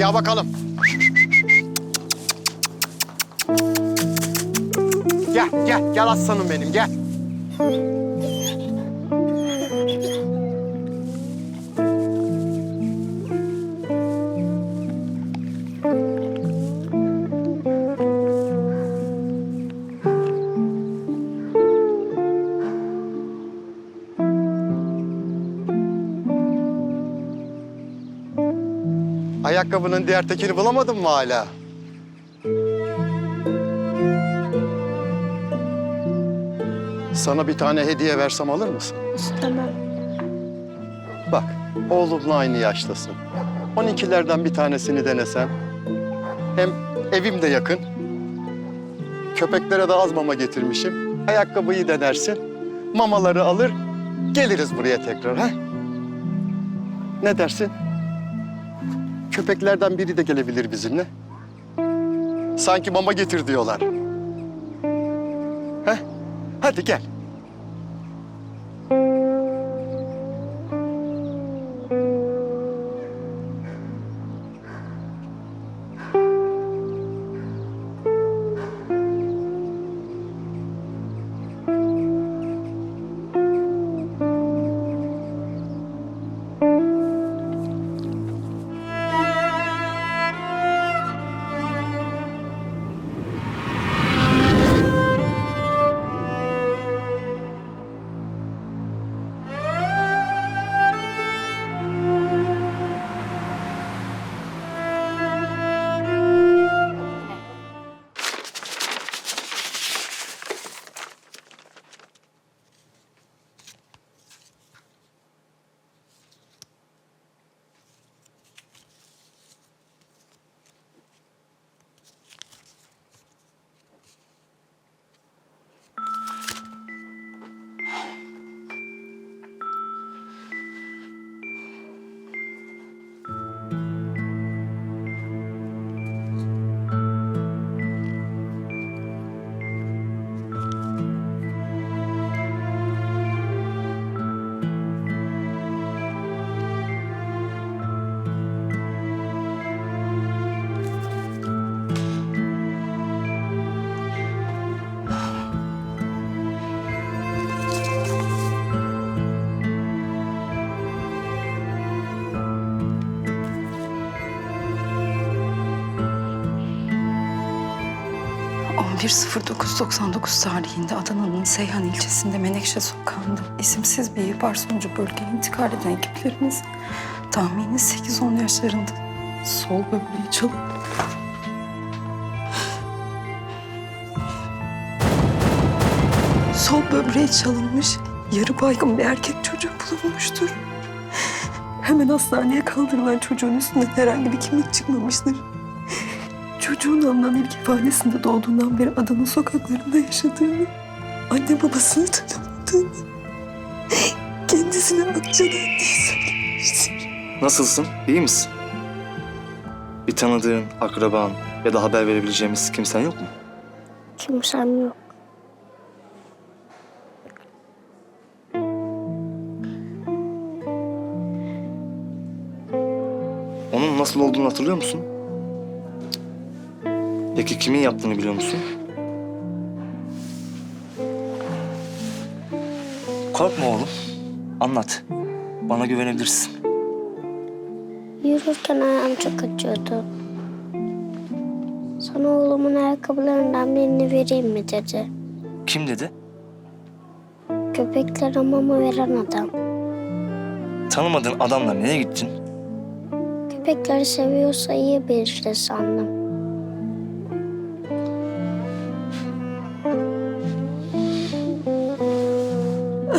Gel bakalım. Gel, gel, gel aslanım benim, gel. Ayakkabının diğer tekini bulamadın mı hala? Sana bir tane hediye versem alır mısın? İstemem. Bak, oğlumla aynı yaştasın. 12'lerden bir tanesini denesen. Hem evim de yakın. Köpeklere de az mama getirmişim. Ayakkabıyı denersin. Mamaları alır, geliriz buraya tekrar ha? Ne dersin? Köpeklerden biri de gelebilir bizimle. Sanki mama getir diyorlar. Heh, hadi gel. ...11.09.99 tarihinde Adana'nın Seyhan ilçesinde Menekşe Sokağı'nda... ...isimsiz bir ihbar sonucu bölgeye intikal eden ekiplerimiz... ...tahmini 8-10 yaşlarında sol böbreği çalıp... Sol böbreği çalınmış, yarı baygın bir erkek çocuğu bulunmuştur. Hemen hastaneye kaldırılan çocuğun üstünden herhangi bir kimlik çıkmamıştır. Çocuğun alınan ilk ifadesinde doğduğundan beri Adana sokaklarında yaşadığını, anne babasını tanımadığını, kendisine akçadan diye söylemiştir. Nasılsın? İyi misin? Bir tanıdığın, akraban ya da haber verebileceğimiz kimsen yok mu? Kimsem yok. Onun nasıl olduğunu hatırlıyor musun? Peki kimin yaptığını biliyor musun? Korkma oğlum. Anlat. Bana güvenebilirsin. Yürürken ayağım çok acıyordu. Sana oğlumun ayakkabılarından birini vereyim mi dedi. Kim dedi? Köpeklere mama veren adam. Tanımadığın adamla nereye gittin? Köpekleri seviyorsa iyi bir de sandım.